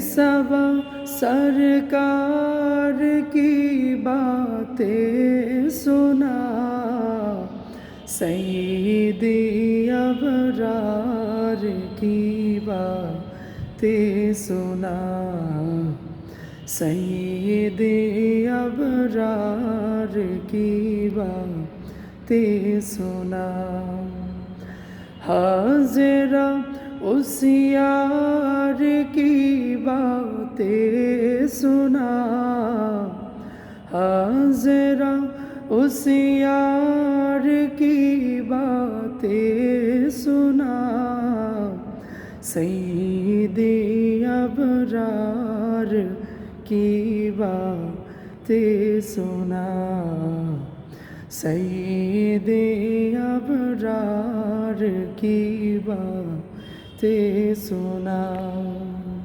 सब सरकार की बातें सुना। सईदी अबरार की बातें सुना। सईदी अबरार की बातें सुना। हाजिरा उस यार की बातें सुना। हाजिरा उस यार की बातें सुना। सईदी अबरार की बातें सुना। सईदी अबरार की बातें Te sunam.